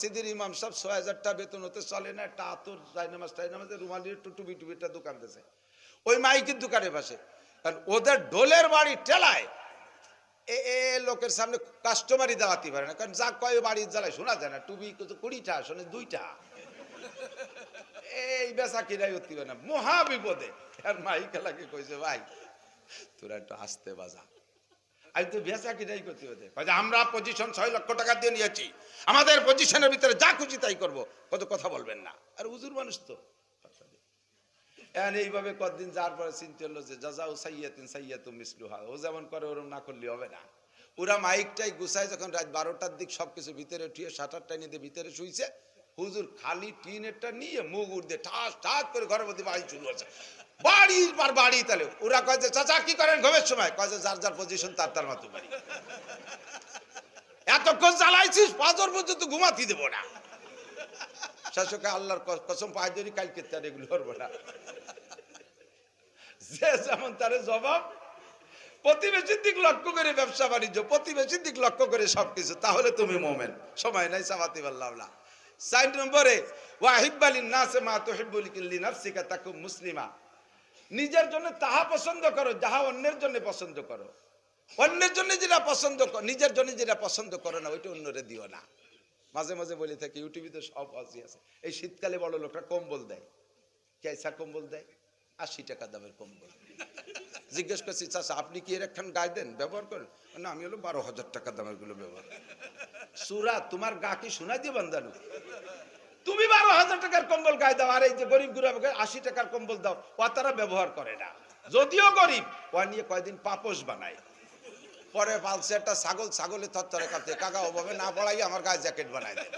সিদির ইমাম সাহেব ছয় হাজারটা বেতন হতে চলে না, একটা আতর জাইনামাজ টাইনামাজে রুমালি একটু টুবি টুবিটা দোকান দিয়েছে। ওই মাইকের দোকানের পাশে। কারণ ওদের ডোলের বাড়ি টেলায় এ এ লোকের সামনে কাস্টমারই দাঁড়াতে পারে না। কারণ যা কয় বাড়ির জ্বালায় শোনা যায় না। টুবি কুড়িটা, শোনে দুইটা। এই বেচা কিনাই পারে না মহা বিপদে। আর মাইক লাগে কইছে, ভাই, তোরা একটু আসতে বাজা। আমি তো বেচা কিনাই করতে হতে আমরা পজিশন ছয় লক্ষ টাকা দিয়ে নিয়েছি। আমাদের পজিশনের ভিতরে যা খুশি তাই করব। কত কথা বলবেন না। আর হুজুর মানুষ তো। এইভাবে কতদিন যার পরে চিন্তা হলো যে যা যাও সাইয়াতিন সাইয়াতু মিসলুহা। ও যেমন করে, ওরম না করলে হবে না। ওরা মাইকটাই গুছায় যখন রাত বারোটার দিক সবকিছু ভিতরে উঠিয়ে সাঁটারটা নিয়ে ভিতরে শুইছে, হুজুর খালি টিনেরটা নিয়ে মুখ উঠতে ঠাস ঠাস করে ঘরের মধ্যে বাড়ি শুরু হচ্ছে বাড়ির পর বাড়ি তাহলে। ওরা চাচা, কি করেন ঘুমের সময়? যার যার পজিশন তার তার মতো বাড়ি। এতক্ষণ চালাইছিস পাঁচর পর্যন্ত ঘুমাতে দেবো না। শাসকে আল্লাহর কসম ধরি কালকে তার এগুলো করব না। যে যেমন তার জবাব, প্রতিবেশীর দিক লক্ষ্য করে ব্যবসা বাণিজ্য, প্রতিবেশীর দিক লক্ষ্য করে সবকিছু, তাহলে তুমি মোমেন। সময় নাই, সামাতি না। চার নম্বরে ওয়াহিবালিন নাসে মা তোহিবুল কিল্লি নাফসিকা, তাকুম মুসলিমা। নিজের জন্য তাহা পছন্দ করো, যাহা অন্যের জন্য পছন্দ করো। অন্যের জন্য যেটা পছন্দ কর নিজের জন্য যেটা পছন্দ করো না, ওইটা অন্যরে দিও না। মাঝে মাঝে বলে থাকি, ইউটিউবে তো সব আছে আছে। এই শীতকালে বড় লোকটা কম্বল দেয়। কেসা কম্বল দেয়? আশি টাকা দামের কম্বল। জিজ্ঞেস করছি, চাচা, আপনি কি এর একখান গায়ে দেন? ব্যবহার করেন? না, আমি হলো বারো হাজার টাকা দামেরগুলো ব্যবহার সুরা, তোমার গা কি শোনা দিয়ে বান্ধানু? তুমি বারো হাজার টাকার কম্বল গায়ে দাও, আর এই যে গরিব গুরাবকে আশি টাকার কম্বল দাও, ও তারা ব্যবহার করে না। যদিও গরিব, ও নিয়ে কয়দিন পাপোশ বানায়। পরে পালছে একটা ছাগল ছাগলে থরথরে কাঁপতে, কাকা, ওভাবে না পড়াই আমার গায়ে জ্যাকেট বানায় দেয়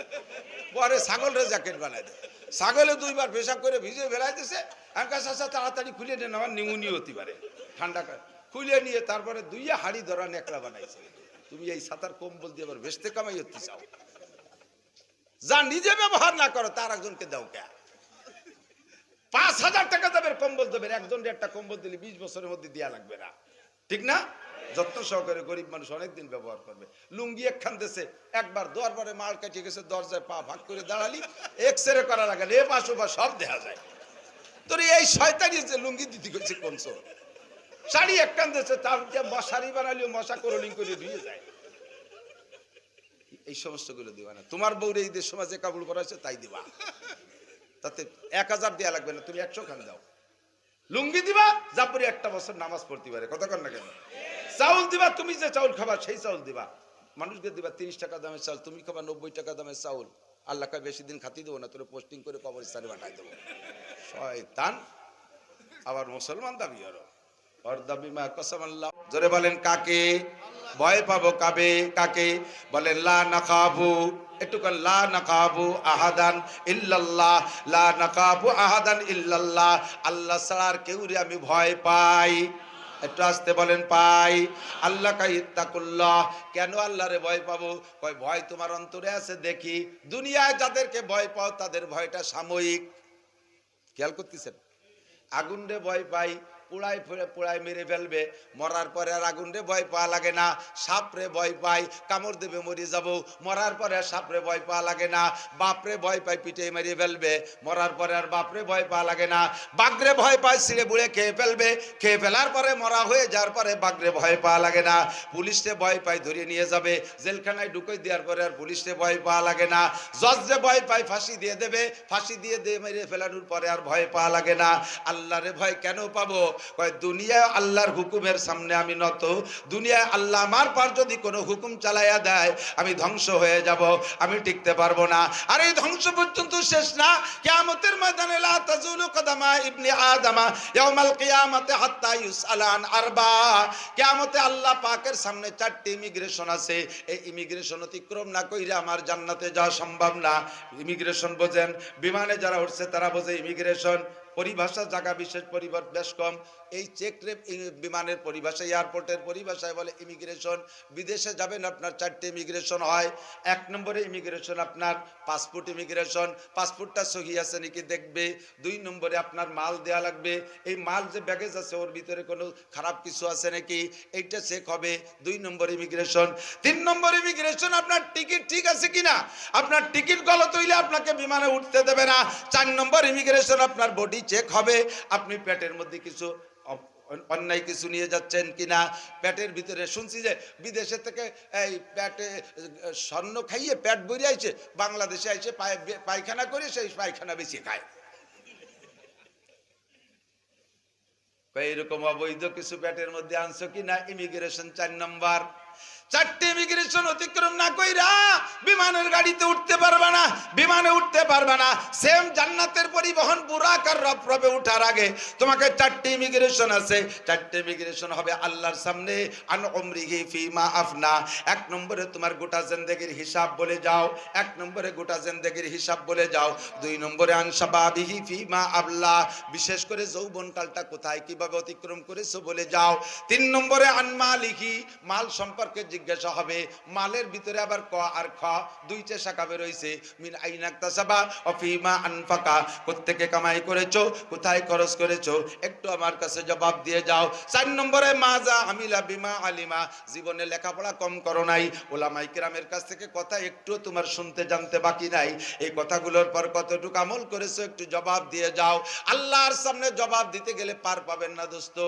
পরে ছাগলের জ্যাকেট বানায় দেয় ছাগলে দুইবার পেশাব করে ভিজে দিছে। একা চাষা তাড়াতাড়ি খুলে নেন আমার নিমুনি হতে পারে ঠান্ডা খুলে নিয়ে তারপরে দুইয়া হাড়ি ধরা নেকড়া বানাইছে। তুমি এই সাঁতার কম্বল দিয়ে আবার বেসতে কামাই হতে চাও। যা নিজে ব্যবহার না করো, তার একজনকে দাও কে? পাঁচ হাজার টাকা দেবে কম্বল দেবে একজন একটা কম্বল দিলে বিশ বছরের মধ্যে দেওয়া লাগবে না। ঠিক না? যত্ন সহকারে গরিব মানুষ অনেকদিন ব্যবহার করবে। লুঙ্গি একখান দেশে একবার দোয়ার পরে মাল কাটিয়ে গেছে, দরজায় পা ভাগ করে দাঁড়ালি এক্স রে করা লাগে এ পাশ সব দেখা যায়। তোর এই শয়তানি যে লুঙ্গি দিতে গেছে কোন শাড়ি একখান দেশে তার মশারি বানালিও মশা করলিং করে ধুয়ে যায়। এই সমস্তগুলো দিবা না। তোমার বউরে ঈদের সময় যে কাবুল করা হয়েছে, তাই দিবা। তাতে এক হাজার দেওয়া লাগবে না, তুমি একশো খান দাও। লুঙ্গি দিবা জাপুরি একটা বছর নামাজ পড়তে পারে, কথা কর না কেন? চাউল দিবা, তুমি যে চাউল খাবা, সেই চাউল দিবা। মানুষকে দিবা, তিরিশ টাকা দামের চাউল, তুমি খাবা নব্বই টাকা দামের চাউল। আল্লাহ কাছে বেশি দিন খাতি দেবো না, তোর পোস্টিং করে কবরস্থানে পাঠাই দেবো। শয়তান, আবার মুসলমান দাবি আরও ওর দাবি মা কসম আল্লাহ। জোরে বলেন কাকে? ভয় পাবো কাবে, কাকে? বলেন, লা নাকাবু একটু কর লা নাকাবু আহাদান ইল্লাল্লাহ, লা নাকাবু আহাদান ইল্লাল্লাহ। আল্লাহ ছাড়া আর কেউ আমি ভয় পাই। একটু আসতে বলেন, পাই। আল্লাহ কাই ইত্তাকুল্লাহ, কেন আল্লাহরে ভয় পাবো? কয়, ভয় তোমার অন্তরে আছে, দেখি। দুনিয়ায় যাদেরকে ভয় পাও, তাদের ভয়টা সাময়িক। খেয়াল করতেছেন? আগুন রে ভয় পাই পোড়াই ফেলে পোড়াই মেরে ফেলবে। মরার পরে আর আগুন রে ভয় পাওয়া লাগে না। সাপরে ভয় পাই, কামড় দেবে মরে যাব। মরার পরে আর সাপরে ভয় পাওয়া লাগে না। বাপরে ভয় পাই পিঠে মেরে ফেলবে। মরার পরে আর বাপরে ভয় পাওয়া লাগে না। বাগরে ভয় পাই ছিঁড়ে বুড়ে খেয়ে ফেলবে। খেয়ে ফেলার পরে মরা হয়ে যাওয়ার পরে বাগরে ভয় পাওয়া লাগে না। পুলিশে ভয় পাই ধরিয়ে নিয়ে যাবে। জেলখানায় ঢুকে দেওয়ার পরে আর পুলিশে ভয় পাওয়া লাগে না। জজরে ভয় পাই ফাঁসি দিয়ে দেবে। ফাঁসি দিয়ে দিয়ে মেরে ফেলানোর পরে আর ভয় পাওয়া লাগে না। আল্লাহরে ভয় কেন পাবো? কয়, দুনিয়ায় আল্লাহর হুকুমের সামনে আমি নত। দুনিয়ায় আল্লাহ আমার পার যদি কোনো হুকুম চালাইয়া দেয়, আমি ধ্বংস হয়ে যাব, আমি টিকতে পারব না। আর এই ধ্বংস পর্যন্ত শেষ না। কিয়ামতের ময়দানে ইবনে আদামা হাত্তা ইউসালান আরবা। কিয়ামতে আল্লাহ পাকের সামনে চারটি ইমিগ্রেশন আছে। এই ইমিগ্রেশন অতিক্রম না কইরা আমার জান্নাতে যাওয়া সম্ভব না। ইমিগ্রেশন বোঝেন, বিমানে যারা উঠছে তারা বোঝে ইমিগ্রেশন পরিভাষা জায়গা বিশেষ পরিবার বেশ কম। এই চেক বিমানের পরিভাষা এয়ারপোর্টের পরিভাষায় বলে ইমিগ্রেশন। বিদেশে যাবেন আপনার চারটে ইমিগ্রেশন হয়। এক নম্বরে ইমিগ্রেশন আপনার পাসপোর্ট ইমিগ্রেশন। পাসপোর্টটা সহি আছে নাকি দেখবে। দুই নম্বরে আপনার মাল দেয়া লাগবে। এই মাল যে ব্যাগেজ আছে, ওর ভিতরে কোনো খারাপ কিছু আছে নাকি? এইটা চেক হবে। দুই নম্বর ইমিগ্রেশন। তিন নম্বর ইমিগ্রেশন, আপনার টিকিট ঠিক আছে কিনা? আপনার টিকিট গলত হইলে আপনাকে বিমানে উঠতে দেবে না। চার নম্বর ইমিগ্রেশন, আপনার বডি চেক হবে। আপনি পেটের মধ্যে কিছু অন্যায় কিছু নিয়ে যাচ্ছেন কিনা? পেটের ভিতরে শুনছি যে বিদেশে থেকে এই আহ, স্বর্ণ খাইয়ে পেট ভরে আইছে বাংলাদেশে পায়- পায়খানা করে সেই পায়খানা বেশি খায়। কই এরকম অবৈধ কিছু পেটের মধ্যে আনছো কিনা? ইমিগ্রেশন চার নম্বর। চারটে ইমিগ্রেশন অতিক্রম না কইরা বিমানের গাড়িতে উঠতে পারবে না, বিমানে উঠতে পারবে না। সেম জান্নাতের পরিবহন বুরাকার রবে উঠার আগে তোমাকে চারটে ইমিগ্রেশন আছে। চারটে ইমিগ্রেশন হবে আল্লাহর সামনে, আন উমরিহি ফিমা আফনা। এক নম্বরে তোমার গোটা জিন্দেগির হিসাব বলে যাও, এক নম্বরে গোটা জিন্দেগির হিসাব বলে যাও। দুই নম্বরে আন শাবাবিহি ফিমা আবলা। বিশেষ করে যৌবনকালটা কোথায় কীভাবে অতিক্রম করেছ বলে যাও। তিন নম্বরে আন মালিহি, মাল সম্পর্কে জিজ্ঞাসা হবে, মালের ভিতরে আবার ক আর খ? দুইটা শাখা বেরোইছে মিন আইনাক তাসাবা? অফিমা আনফাকা? কোত্থেকে কামাই করেছ? কোথায় খরচ করেছ? একটু আমার কাছে জবাব দিয়ে যাও। চার নম্বরে, মাজা আমিলা বিমা আলিমা। জীবনে লেখাপড়া কম করো নাই। ওলামাই কিরামের কাছ থেকে কথা একটু তোমার শুনতে জানতে বাকি নাই। এই কথাগুলোর পর কতটুকু আমল করেছ একটু জবাব দিয়ে যাও। আল্লাহর সামনে জবাব দিতে গেলে পার পাবেন না, দোস্ত।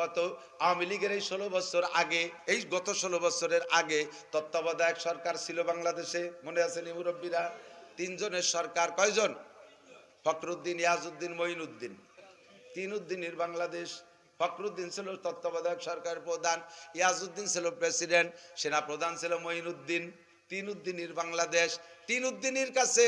কত? আওয়ামী লীগের এই ষোলো বছর আগে, এই গত ষোলো বছরের আগে তত্ত্বাবধায়ক সরকার ছিল বাংলাদেশে, মনে আছে মুরব্বীরা? তিনজনের সরকার কয়জন? ফখরুদ্দিন, ইয়াজউদ্দিন, মঈনুদ্দিন। তিন উদ্দিনের বাংলাদেশ, ফখরুদ্দিন ছিল তত্ত্বাবধায়ক সরকার প্রধান, ইয়াজউদ্দিন ছিল প্রেসিডেন্ট সেনা প্রধান ছিল মঈনুদ্দিন। তিন উদ্দিনের বাংলাদেশ তিন উদ্দিনের কাছে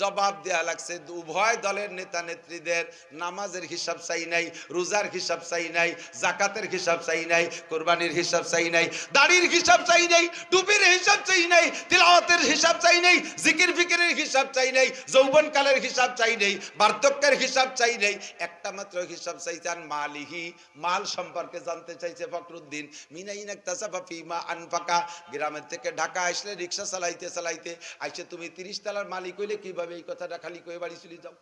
জবাব দেয়া লাগছে উভয় দলের নেতা নেত্রীদের নামাজের হিসাব চাই নাই রোজার হিসাব চাই নাই জাকাতের হিসাব চাই নাই কোরবানির হিসাব চাই নাই দাড়ির হিসাব চাই নাই টুপির হিসাব চাই নাই তিলাওয়াতের হিসাব চাই নাই জিকির ফিকিরের হিসাব চাই নাই যৌবনকালের হিসাব চাই নাই বার্ধক্যের হিসাব চাই নাই একটা মাত্র হিসাব চাইছেন মালিহি মাল সম্পর্কে জানতে চাইছে ফখরুদ্দিন মিনাইন একতাসাফা ফিমা আনফাকা গ্রামের থেকে ঢাকা আসলে রিক্সা চালাইতে চালাইতে আইসে তুমি তিরিশ তালার মালিক হইলে কীভাবে এই কথাটা খালি কয়ে বাড়ি চলে যাও?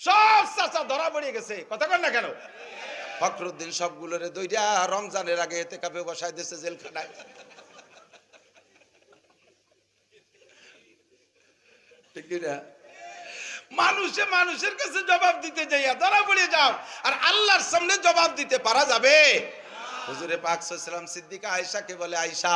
সব চাচা ধরা পড়ে গেছে। কথা কর না কেন? ফখরুদ্দিন সবগুলোরে দইটা রমজানের আগে এতে কাপে বসায় দিয়েছে জেলখানায়? মানুষে মানুষের কাছে জবাব দিতে যাইয়া ধরা পড়ে যাও। আর আল্লাহর সামনে জবাব দিতে পারা যাবে। হুজুরে পাক সাল্লাম সিদ্দিকা আয়েশাকে বলে, আয়েশা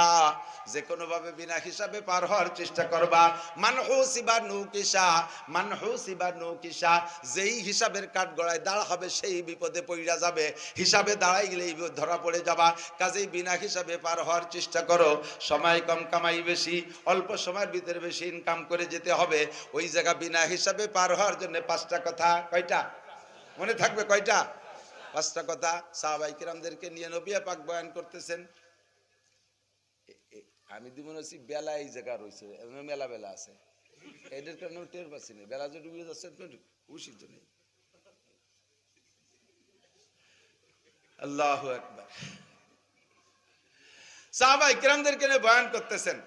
যে কোনো ভাবে বিনা হিসাবে পার হওয়ার চেষ্টা করবা। মানহুসিবা নৌকিসা মানহুসিবা নৌকিসা যেই হিসাবের কাঠ গড়ায় দাঁড় হবে, সেই বিপদে পড়া যাবে। হিসাবে দাঁড়াই গেলেই ধরা পড়ে যাবা। কাজেই বিনা হিসাবে পার হওয়ার চেষ্টা করো। সময় কম, কামাই বেশি, অল্প সময়ের ভিতরে বেশি ইনকাম করে যেতে হবে। ওই জায়গা বিনা হিসাবে পার হওয়ার জন্য পাঁচটা কথা। কয়টা? মনে থাকবে কয়টা? পাঁচটা কথা সাহাবাই কিরামদেরকে নিয়ে নবিয়া পাক বয়ান করতেছেন। আমি দিব মনে হচ্ছি বেলা এই জায়গা রয়েছে মেলা বেলা আছে। এদের কারণে টের পাচ্ছি না, বেলা যে ডুবিয়ে যাচ্ছে খুশি তো নেই। আল্লাহ একবার সাহাবাই কিরামদেরকে নিয়ে বয়ান করতেছেন।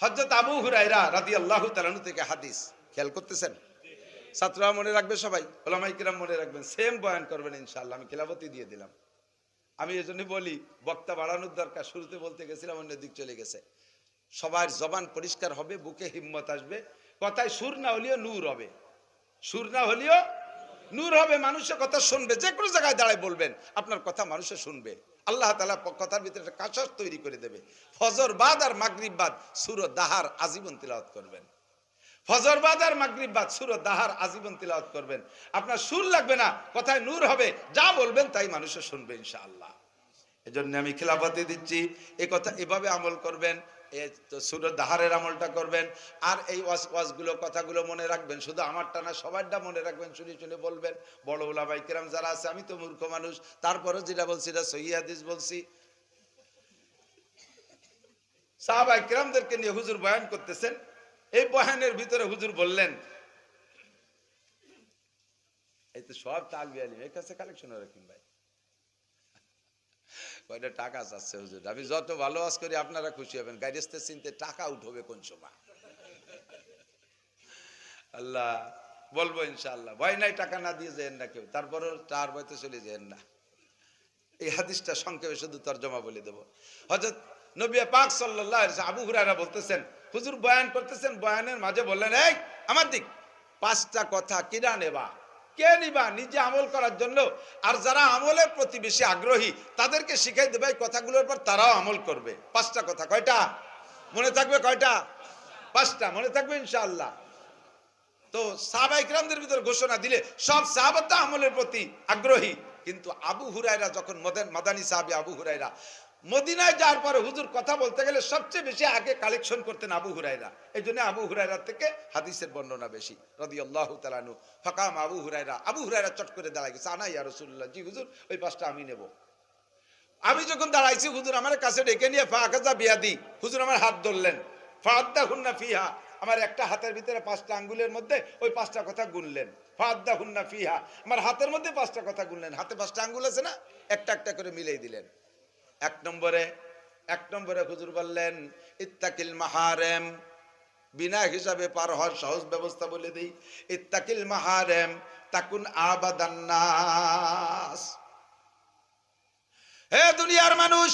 হজরত আবু হুরাইরা রাদি আল্লাহ তালানু থেকে হাদিস খেয়াল করতেছেন? ছাত্ররা মনে রাখবে সবাই, ওলামাই কিরাম মনে রাখবেন সেম বয়ান করবেন ইনশাল্লাহ আমি খেলাবতী দিয়ে দিলাম। আমি এই জন্য বলি, বক্তা বাড়ানোর দরকার, শুরুতে বলতে গেছিলাম অন্য দিক চলে গেছে। সবার জবান পরিষ্কার হবে, বুকে হিম্মত আসবে। কথায় সুর না হলেও নূর হবে। সুর না হলেও নূর হবে, মানুষের কথা শুনবে যে কোনো জায়গায় দাঁড়ায় বলবেন, আপনার কথা মানুষে শুনবে। আল্লাহ তালা কথার ভিতরে একটা কাঁচাস তৈরি করে দেবে। ফজর বাদ আর মাগরিব বাদ, সুর দাহার আজীবন তিলাওয়াত করবেন। ফজর বাদ আর মাগরিব বাদ, সুর দাহার আজীবন তিলাওয়াত করবেন। আপনার সুর লাগবে না, কথায় নূর হবে, যা বলবেন তাই মানুষে শুনবে ইনশাআল্লাহ। এজন্য আমি খেলাফাতে দিচ্ছি এই কথা এভাবে আমল করবেন, এ তো সুর দাহারের আমলটা করবেন, আর এই ওয়াজ, ওয়াজগুলো, কথাগুলো মনে রাখবেন, শুধু আমারটা না, সবারটা মনে রাখবেন, শুনে শুনে বলবেন। বড় ওলামাই কিরাম যারা আছে, আমি তো মূর্খ মানুষ তারপরে যেটা বলছি, এটা সহি হাদিস বলছি। সাহাবাই কিরামদেরকে নিয়ে হুজুর বয়ান করতেছেন এই বয়ানের ভিতরে হুজুর বললেন, এই তো সব তালবি আলিম এর কাছে কালেকশন রাখুন ভাই। কয়টা টাকা চাচ্ছে হুজুর? আমি যত ভালো করি আপনারা খুশি হবেন। চিনতে টাকা উঠবে কোন সময়। আল্লাহ, বলব ইনশাআল্লাহ। ভয় নাই, টাকা না দিয়ে যেন না কেউ। তারপরও চার বইতে চলে যেন না। এই হাদিসটা সংক্ষেপে শুধু তর্জমা বলে দেবো। হজরত নবী পাক ওয়াসাল্লাম, আবু হুরায়রা বলতেছেন হুজুর বয়ান করতেছেন বয়ানের মাঝে বললেন এই আমার দিক পাঁচটা কথা কিনা নেবা? কে নিবা? নিজে আমল করার জন্য। আর যারা আমলের প্রতি বেশি আগ্রহী তাদেরকে শিখাই দেবে কথাগুলোর পর তারাও আমল করবে। পাঁচটা কথা কয়টা? মনে থাকবে কয়টা? পাঁচটা মনে থাকবে ইনশাআল্লাহ। তো সাহাবা ইকরামদের ভিতরে ঘোষণা দিলে সব সাহাবাতা আমলের প্রতি আগ্রহী। কিন্তু আবু হুরায়রা যখন মদেন মাদানী সাহাবি আবু হুরায়রা মদিনায় যাওয়ার পরে হুজুর কথা বলতে গেলে সবচেয়ে বেশি আগে কালেকশন করতেন আবু হুরায়রা। এই জন্য আবু হুরায়রা থেকে হাদিসের বর্ণনা বেশি। রদি আল্লাহ তালানু ফাকাম আবু হুরায়রা। আবু হুরায়রা চট করে দাঁড়ায় গেছে। আনা ইয়া রসুল্লাহ জি হুজুর, ওই পাঁচটা আমি নেব। আমি যখন দাঁড়াইছি, হুজুর আমার কাছে ডেকে নিয়ে ফাঁকাজা বিয়াদি। হুজুর আমার হাত ধরলেন। ফাদ্দা হুন্না ফিহা। আমার একটা হাতের ভিতরে পাঁচটা আঙ্গুলের মধ্যে ওই পাঁচটা কথা গুনলেন। ফাদ্দা হুন্না ফিহা। আমার হাতের মধ্যে পাঁচটা কথা গুনলেন। হাতে পাঁচটা আঙ্গুল আছে না? একটা একটা করে মিলেই দিলেন। এক নম্বরে এক নম্বরে হুজুর বললেন, ইত্তাকিল মাহারেম। বিনা হিসাবে পার হওয়ার সহজ ব্যবস্থা বলে দিই, ইত্তাকিল মাহারেম তাকুন আবাদান্নাস হে দুনিয়ার মানুষ,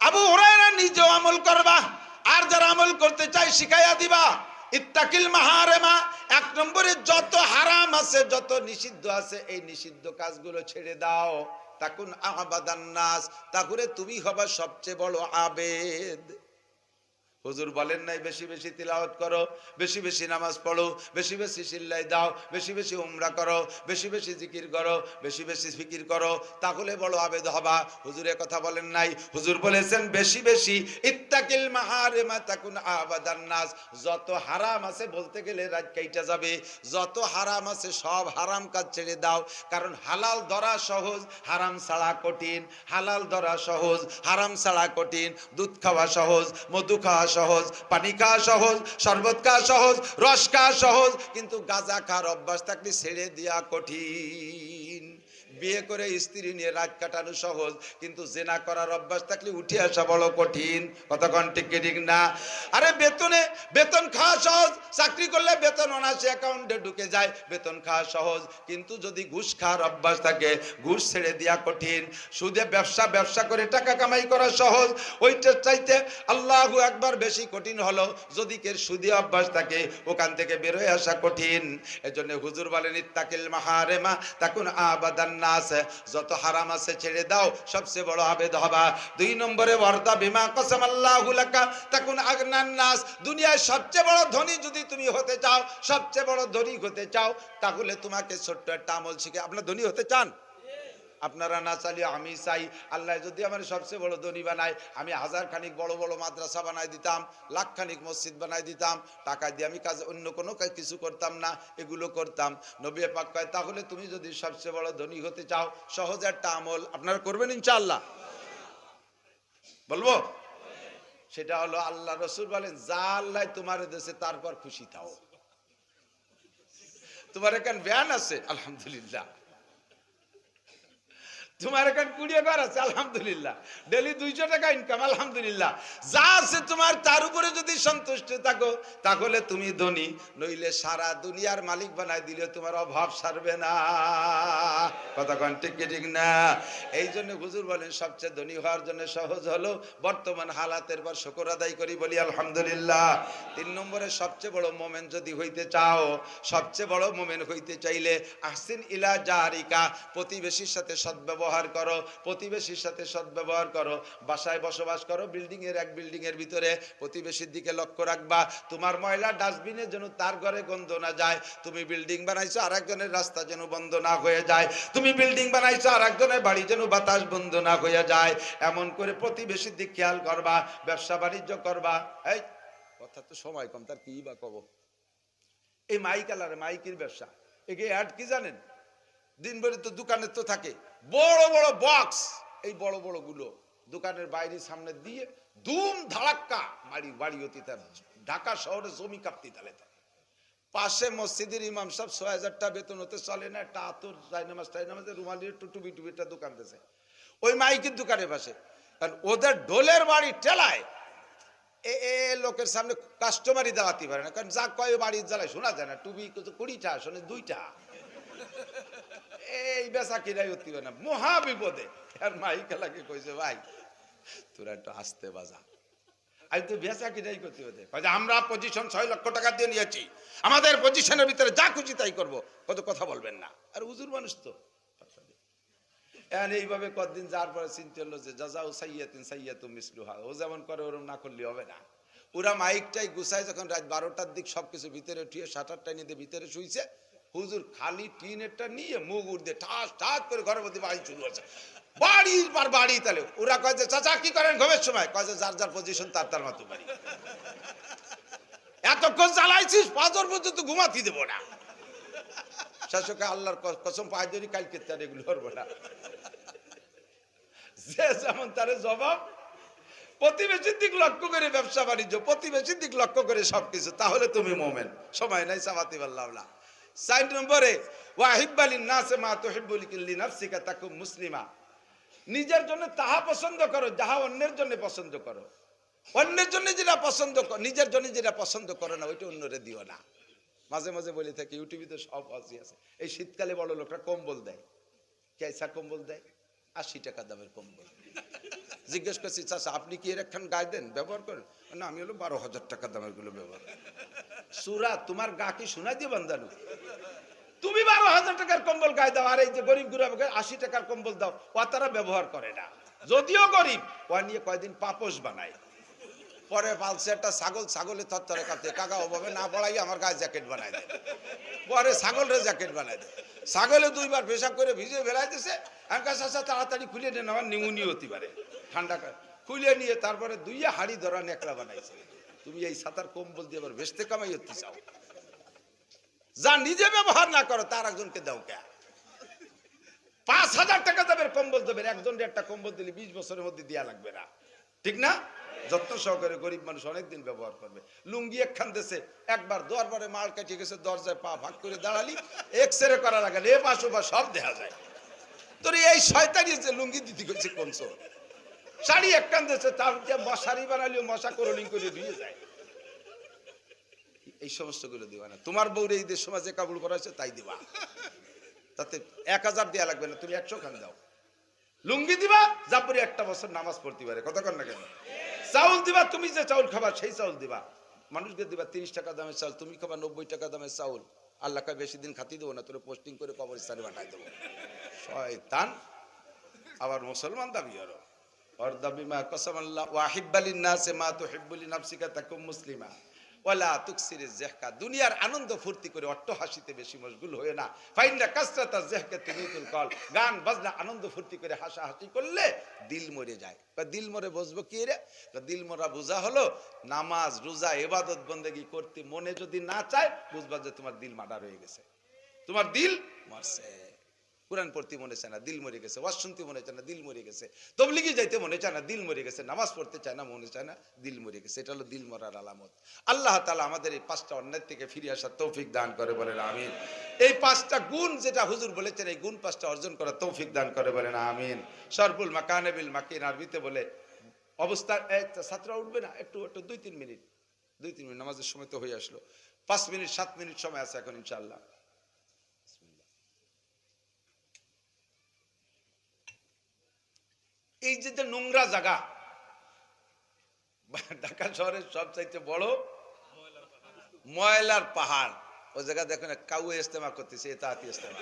আবু হুরায়রা নিজেও আমল করবা, আর যারা আমল করতে চায় শিখাইয়া দিবা। ইত্তাকিল মাহারেমা, এক নম্বরে যত হারাম আছে, যত নিষিদ্ধ আছে, এই নিষিদ্ধ কাজগুলো ছেড়ে দাও। তাকুন আহবাদান নাস তাহলে তুমি হবা সবচেয়ে বড় আবেদ। হুজুর বলেন নাই, বেশি বেশি তিলাওয়াত করো, বেশি বেশি নামাজ পড়ো, বেশি বেশি সিল্লাই দাও, বেশি বেশি উমরা করো, বেশি বেশি জিকির করো, বেশি বেশি ফিকির করো, তাহলে বড় আবেদ হবা। হুজুরের কথা বলেন নাই। হুজুর বলেছেন, বেশি বেশি, ইত্তাকিল মাহারে মা তাকুন আবাদান নাস, যত হারাম আছে বলতে গেলে রাত কাইটা যাবে, যত হারাম আছে সব হারাম কাজ ছেড়ে দাও, কারণ হালাল ধরা সহজ, হারাম ছাড়া কঠিন, হালাল ধরা সহজ, হারাম ছাড়া কঠিন, দুধ খাওয়া সহজ, মধু খাওয়া সহজ, পানি খাওয়া সহজ, শরবত খাওয়া সহজ, রস খাওয়া সহজ, কিন্তু গাঁজা খাওয়ার অভ্যাস থাকলে ছেড়ে দেওয়া কঠিন। বিয়ে করে স্ত্রী নিয়ে রাত কাটানো সহজ, কিন্তু জেনা করার অভ্যাস থাকলে উঠে আসা বড় কঠিন। কতক্ষণ ঠিক কি ঠিক না? আরে বেতনে, বেতন খাওয়া সহজ, চাকরি করলে বেতন অনাসে অ্যাকাউন্টে ঢুকে যায়, বেতন খাওয়া সহজ। কিন্তু যদি ঘুষ খাওয়ার অভ্যাস থাকে, ঘুষ ছেড়ে দেওয়া কঠিন। সুদে ব্যবসা ব্যবসা করে টাকা কামাই করা সহজ। ওইটার চাইতে আল্লাহু একবার বেশি কঠিন হলো, যদি কের সুদে অভ্যাস থাকে, ওখান থেকে বেরোয় আসা কঠিন। এজন্য হুজুর বলেন, ইত্তাকিল মাহারেমা, তাকুন আবাদান নাস যত হারাম আছে ছেড়ে দাও, সবচেয়ে বড় আবেদ হবা। দুই নম্বরে, ওয়ার্দা বিমা কসম আল্লাহ লাকা, তাকুন আগনান নাস। দুনিয়ার সবচেয়ে বড় ধনী যদি তুমি হতে চাও, সবচেয়ে বড় ধনী হতে চাও, তাহলে তোমাকে ছোট্ট একটা আমল শিখে আপনার ধনী হতে চান? আপনারা না চালিয়ে আমি চাই। আল্লাহ যদি আমার সবচেয়ে বড় ধনী বানায়, আমি হাজার খানিক বড় বড় মাদ্রাসা বানাই দিতাম লাখ খানিক মসজিদ বানাই দিতাম, টাকা দিয়ে আমি কাজ অন্য কোনো কিছু করতাম না, এগুলো করতাম। নবী পাক কয়, তাহলে তুমি যদি সবচেয়ে বড় ধনী হতে চাও, সহজ একটা আমল আপনারা করবেন ইনশাআল্লাহ। বলব? সেটা হলো আল্লাহ রসুল বলেন, যা আল্লাহ তোমার দেশে তারপর খুশি থাও। তোমার এখান ব্যান আছে? আলহামদুলিল্লাহ। তোমার এখন কুড়িয়ে ঘর আছে, আলহামদুলিল্লাহ। ডেলি দুইশো টাকা ইনকাম আলহামদুলিল্লাহ। যা আছে তোমার, তার উপরে যদি সন্তুষ্ট থাকো, তাহলে তুমি ধনী। নইলে সারা দুনিয়ার মালিক বানাই দিলে তোমার অভাব সারবে না। কতক্ষণ ঠিক ঠিক না? এই জন্য হুজুর বলেন, সবচেয়ে ধনী হওয়ার জন্য সহজ হলো, বর্তমান হালাতের পর শকর আদায় করি বলি, আলহামদুলিল্লাহ। তিন নম্বরে সবচেয়ে বড় মোমেন যদি হইতে চাও, সবচেয়ে বড় মোমেন হইতে চাইলে, আহসিন ইলা জাহারিকা, প্রতিবেশীর সাথে সদ্ব্যবহার করো, প্রতিবেশীর সাথে সদ্ব্যবহার করো, বাসায় বসবাস করো বিল্ডিং এর এক বিল্ডিং এর ভিতরে প্রতিবেশীর দিকে লক্ষ্য রাখবা। তোমার ময়লা ডাস্টবিনে যেন তার ঘরে গন্ধ না যায়। তুমি বিল্ডিং বানাইছো আর একজনের রাস্তা যেন বন্ধ না হয়ে যায়। তুমি বিল্ডিং বানাইছো আর একজনের বাড়ি যেন বাতাস বন্ধ না হয়ে যায়। এমন করে প্রতিবেশীর দিক খেয়াল করবা, ব্যবসা বাণিজ্য করবা। এই, কথা তো সময় কম, তার কি বা কব? এই মাইক আলারে মাইকের ব্যবসা। একে অ্যাড কি জানেন? দিনভরে তো দোকানে তো থাকে। বড় বড় বক্স এই বড় বড়গুলো দোকানের বাইরে সামনে দিয়ে দুম ধাড়াক্কা মারি বাড়ি তার ঢাকা শহরে জমি কাঁপতে তালে পাশে মসজিদের ইমাম সাহেব ছয় হাজারটা বেতন হতে চলে না, একটা আতর চাইনামাজ টাইনামাজের রুমালি একটু টুবি টুবিটা দোকান দিয়েছে। ওই মাইকের দোকানের পাশে। কারণ ওদের ঢোলের বাড়ি টেলায় এ এ লোকের সামনে কাস্টমারই দাঁড়াতে পারে না। কারণ যা কয় বাড়ির জ্বালায় শোনা যায় না। টুবি কুড়িটা, শোনে দুইটা। এই বেচা কিনাই হতে না মহা বিপদে আর কইছে, ভাই, তোরা একটু আসতে বাজা। তো বেচা কিনাই করতে হতে আমরা পজিশন ছয় লক্ষ টাকা দিয়ে নিয়েছি। আমাদের পজিশনের ভিতরে যা খুশি তাই করব। কত কথা বলবেন না। আর হুজুর মানুষ তো। এইভাবে কতদিন যার পরে চিন্তা হলো যে যাজাও সাইয়াতিন সাইয়াতু মিসলুহা। ও যেমন করে, ওরম না করলে হবে না। ওরা মাইকটাই গুছায় যখন রাত বারোটার দিক সবকিছু ভিতরে উঠিয়ে নিয়ে দিয়ে ভিতরে শুইছে হুজুর খালি টিনেরটা নিয়ে মুখ উঠতে ঠাস ঠাস করে ঘরের মধ্যে বাড়ি শুরু হচ্ছে বাড়ির পর বাড়ি তাহলে, ওরা কয় যে, চাচা, কি করেন ঘুমের সময়? কয় যার যার পজিশন তার তার মতো বাড়ি। এতক্ষণ চালাইছিস পাঁচর পর্যন্ত ঘুমাতে দেবো না। শাসকে আল্লাহর কসম ধরি কালকে তার এগুলো করব না। যে যেমন তার জবাব, প্রতিবেশীর দিক লক্ষ্য করে ব্যবসা বাণিজ্য প্রতিবেশীর দিক লক্ষ্য করে সবকিছু, তাহলে তুমি মোমেন। সময় নাই, সামাতি পারলাম সাইড নম্বরে মুসলিমা। নিজের জন্য তাহা পছন্দ করো, যাহা অন্যের জন্য পছন্দ করো। অন্যের জন্য যেটা পছন্দ নিজের জন্য যেটা পছন্দ করো না, ওইটা অন্যরে দিও না। মাঝে মাঝে বলে থাকি, ইউটিউবে সব আসি আছে। এই শীতকালে বড় লোকরা কম্বল দেয়। কেসা কম্বল দেয়? আশি টাকা দামের কম্বল। জিজ্ঞেস করছি, চাচা, আপনি কি এর একখান গায়ে দেন? ব্যবহার করেন? না, আমি হলো বারো হাজার টাকা দামেরগুলো ব্যবহার সুরা, তোমার গা কি শোনা দিয়ে বান্দানু তুমি বারো হাজার টাকার কম্বল গায়ে দাও, আর এই যে গরিব গুরাবকে আশি টাকার কম্বল দাও ও তারা ব্যবহার করে না। যদিও গরিব ও নিয়ে কয়দিন পাপোশ বানায়। পরে পালছে একটা ছাগল, ছাগলের থরথরে কাঁপতে, কাকা, ওভাবে না পড়াই, আমার গায়ে জ্যাকেট বানায় দেয় পরে ছাগলের জ্যাকেট বানায় দেয় ছাগলে দুইবার পেশাব করে ভিজে দিছে। আমি কাছে আসা তাড়াতাড়ি খুলে নেন আমার নিউনি হতে পারে। ঠান্ডা খুলে নিয়ে তারপরে দুইয়ে হাড়ি ধরা নেকড়া বানাইছে। তুমি এই সাঁতার কম্বল দিয়ে আবার বেসতে কামাই হতে চাও। যা নিজে ব্যবহার না করো, তার একজনকে দাও কে? পাঁচ হাজার টাকা দেবেন কম্বল দেবেন, একজন একটা কম্বল দিলে বিশ বছরের মধ্যে দেওয়া লাগবে না। ঠিক না? যত্ন সহকারে গরিব মানুষ অনেকদিন ব্যবহার করবে। লুঙ্গি একখান দেশে একবার দরবারে মাল কেটে গেছে, দরজায় পা ভাগ করে দাঁড়ালি এক্স রে করা লাগে এ পাশ ওপাশ সব দেখা যায়। তোর এই শয়তানি যে লুঙ্গি দিতে গেছে কোন শাড়ি একখান দেশে তার মশারি বানালিও মশা করলিং করে দিয়ে যায়। এই সমস্তগুলো দিবা না। তোমার বউরে এই দেশ সমাজে কাবুল করা হয়েছে, তাই দিবা। তাতে এক হাজার দেওয়া লাগবে না, তুমি একশো খান দাও। লুঙ্গি দিবা জাপুরি একটা বছর নামাজ পড়তে পারে কতক্ষণ না কেন? চাউল দিবা, তুমি যে চাউল খাবা, সেই চাউল দিবা। মানুষকে দিবা, তিরিশ টাকা দামের চাউল, তুমি খাবা নব্বই টাকা দামের চাউল। আল্লাহকে বেশি দিন খাতি দেবো না, তোর পোস্টিং করে কবরস্থানে পাঠাই দেবো। শয়তান, আবার মুসলমান দাবি আরও ওর দাবি মা কসম আল্লাহ ওয়াহিব্বালিন নাসে মা তো হিব্বুলি নাফসিকা তাকুম মুসলিমা। ওয়ালা তুকসিরে জেহকা। দুনিয়ার আনন্দ ফুর্তি করে অট্ট হাসিতে বেশি মশগুল হয়ে না। ফাইন্ডা জেহকে কল। গান, বাজনা, আনন্দ ফুর্তি করে হাসা হাসি করলে দিল মরে যায়। দিল মরে বসবো কি রে? দিল মরা বোঝা হলো নামাজ, রোজা, এবাদত, বন্দেগি করতে মনে যদি না চায়, বুঝবা যে তোমার দিল মার্ডার হয়ে গেছে। তোমার দিল মরছে। কোরআন পড়তে মনে চায় না, দিল মরে গেছে, ওয়াজ শুনতে মনে চায় না, দিল মরে গেছে। তবলিগি যাইতে মনে চায় না, দিল মরে গেছে, নামাজ পড়তে চায় না, মনে চায় না, দিল মরে গেছে। এটা হলো দিল মরার আলামত। আল্লাহ তালা আমাদের এই পাঁচটা অন্যায় থেকে ফিরে আসার তৌফিক দান করে, বলেন আমিন। এই পাঁচটা গুণ যেটা হুজুর বলেছেন, এই গুণ পাঁচটা অর্জন করার তৌফিক দান করে, বলেন আমিন। সরবুল মাকানেবিল মাকিন, আরবিতে বলে, অবস্থা ছাত্র উঠবে না, একটু একটু, দুই, তিন মিনিট, দুই, তিন মিনিট, নামাজের সময় তো হয়ে আসলো। পাঁচ মিনিট, সাত মিনিট সময় আছে এখন ইনশাল্লাহ এই যে যে নোংরা জায়গা, ঢাকা শহরের সবচাইতে বড় ময়লার পাহাড়। ওই জায়গা দেখো না কাউ ইস্তেমা করতেছে এতাহাতি ইস্তেমা।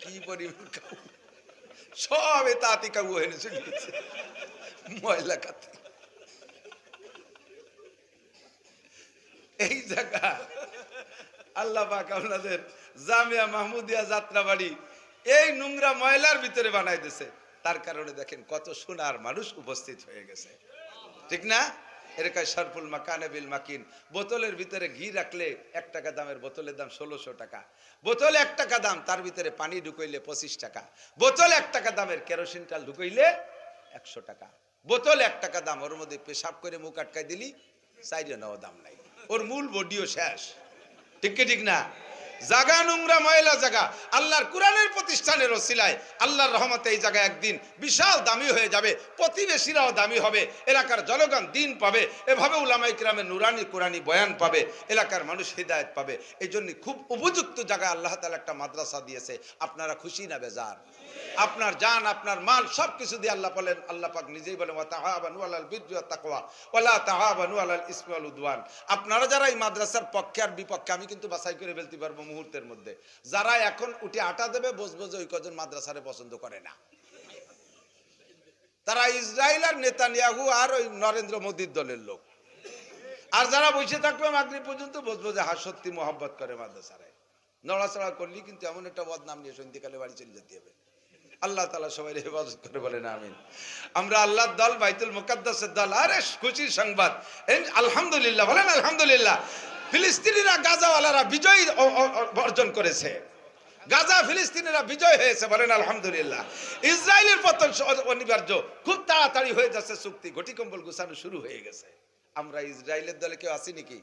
কি পরিমাণ কাউ? সব এতাহাতি কাউ নিয়েছে ময়লা কাতে এই জায়গা, আল্লাহ পাক আপনাদের জামিয়া মাহমুদিয়া যাত্রাবাড়ি এই নোংরা ময়লার ভিতরে বানাই দিছে তার কারণে দেখেন কত সোনার মানুষ উপস্থিত হয়ে গেছে। ঠিক না? এরকম সরফুল মাকানে বিল মাকিন। বোতলের ভিতরে ঘি রাখলে এক টাকা দামের বোতলের দাম ষোলোশো টাকা। বোতলে এক টাকা দাম, তার ভিতরে পানি ঢুকাইলে পঁচিশ টাকা। বোতল এক টাকা দামের কেরোসিন তেল ঢুকাইলে একশো টাকা। বোতল এক টাকা দাম, ওর মধ্যে পেশাব করে মুখ আটকাই দিলি সাইডে নেওয়া দাম নাই। ওর মূল বডিও শেষ। ঠিক কি ঠিক না? জাগা নোংরা ময়লা জায়গা আল্লাহর কোরআনের প্রতিষ্ঠানের ওসিলায় আল্লাহর রহমতে এই জায়গা একদিন বিশাল দামি হয়ে যাবে, প্রতিবেশীরাও দামি হবে, এলাকার জনগণ দিন পাবে, এভাবে উলামাই কিরামের নুরানি কোরআনি বয়ান পাবে, এলাকার মানুষ হৃদায়ত পাবে। এই জন্য খুব উপযুক্ত জায়গায় আল্লাহ তালা একটা মাদ্রাসা দিয়েছে, আপনারা খুশি না বেজার? আপনার জান, আপনার মাল সব কিছু দিয়ে আল্লাহ বলেন, আল্লাহ পাক নিজেই বলেন, ওয়া তাহাবানু আলাল বিররি ওয়াত তাকওয়া ওয়ালা তাহাবানু আলাল ইসমি ওয়াল উদওয়ান। আপনারা যারা এই মাদ্রাসার পক্ষে আর বিপক্ষে, আমি কিন্তু বাছাই করে ফেলতে পারব মুহূর্তের মধ্যে। যারা এখন উঠে আটা দেবে, বসবো যে ওই কজন মাদ্রাসারে পছন্দ করে না। তারা ইসরায়েল আর নেতানিয়াহু আর ওই নরেন্দ্র মোদীর দলের লোক। আর যারা বসে থাকবে মাগরি পর্যন্ত, বসবো যে হা সত্যি মোহাব্বত করে মাদ্রাসারে। নড়াচড়া করলি কিন্তু এমন একটা বদনাম নিয়ে সন্ধিকালে বাড়ি চলে যেতে হবে। আল্লাহ তালা সবাই হেফাজত করে বলেন, আমিন। আমরা আল্লাহর দল, বাইতুল মুকাদ্দাসের দল, আরে খুশির সংবাদ। আলহামদুলিল্লাহ, বলেন আলহামদুলিল্লাহ। ফিলিস্তিনিরা গাজাওয়ালারা বিজয় অর্জন করেছে। গাজা ফিলিস্তিনিরা বিজয় হয়েছে, বলেন আলহামদুলিল্লাহ। ইসরায়েলের পতন অনিবার্য। খুব তাড়াতাড়ি হয়ে যাচ্ছে চুক্তি। ঘটি কম্বল গুছানো শুরু হয়ে গেছে। আমরা ইসরায়েলের দলে কেউ আছি নাকি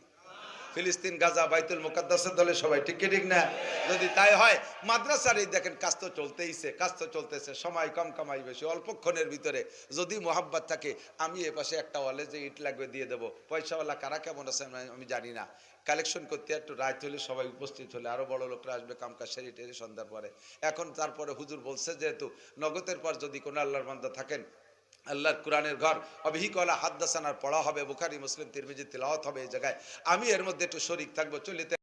ফিলিস্তিন, গাজা, বাইতুল মুকাদ্দাসের দলে সবাই, ঠিক ঠিক না? যদি তাই হয়, মাদ্রাসার এই দেখেন, কাজ তো চলতেইছে, কাজ তো চলতেছে, সময় কম কামাই বেশি অল্পক্ষণের ভিতরে যদি মোহাব্বত থাকে, আমি এ পাশে একটা ওয়ালে যে ইট লাগবে দিয়ে দেবো। পয়সাওয়ালা কারা কেমন আছে আমি- জানি না। কালেকশন করতে একটু রাত হলে সবাই উপস্থিত হলে, আরও বড় লোকরা আসবে, কামকাজ সেরি টেরি সন্ধ্যার পরে। এখন তারপরে হুজুর বলছে, যেহেতু নগদের পর যদি কোনো আল্লাহর বান্দা থাকেন আল্লাহর কোরআনের ঘর। অভিকলা হাদ্দাসানার পড়া হবে, বুখারি, মুসলিম, তিরমিজি তিলাওয়াত হবে এই জায়গায়। আমি এর মধ্যে একটু শরিক থাকব, চলিতে